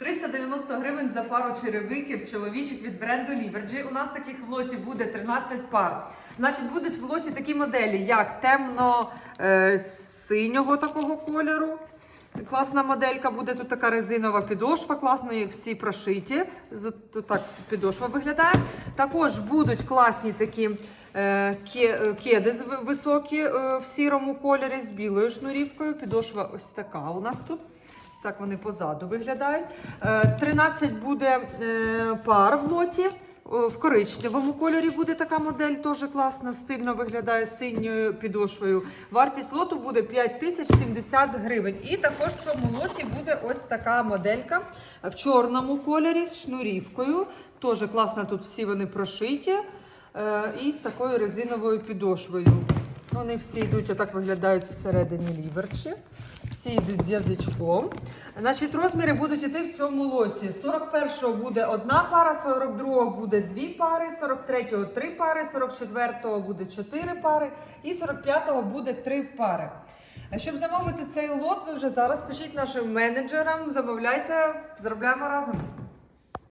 390 гривень за пару черевиків чоловічих від бренду Ліверджі. У нас таких в лоті буде 13 пар. Значить, будуть в лоті такі моделі, як темно е, такого кольору. Класна моделька буде тут така резинова підошва, класно всі прошиті. Тут так підошва виглядає. Також будуть класні такі е, е, кеди високі е, в сірому кольорі з білою шнурівкою. Підошва ось така у нас тут. Так вони позаду виглядають. Е, 13 буде е, пар в лоті. В коричневому кольорі буде така модель, теж класно, стильно виглядає з синьою підошвою. Вартість лоту буде 5070 гривень. І також в цьому лоті буде ось така моделька в чорному кольорі з шнурівкою. Теж класно тут всі вони прошиті. Е, І з такою резиновою підошвою. Вони всі йдуть, отак виглядають всередині ліверчі. Всі йдуть з язичком. Значить, розміри будуть йти в цьому лоті. 41-го буде одна пара, 42-го буде дві пари, 43-го три пари, 44-го буде чотири пари і 45-го буде три пари. Щоб замовити цей лот, ви вже зараз пишіть нашим менеджерам, замовляйте, заробляємо разом.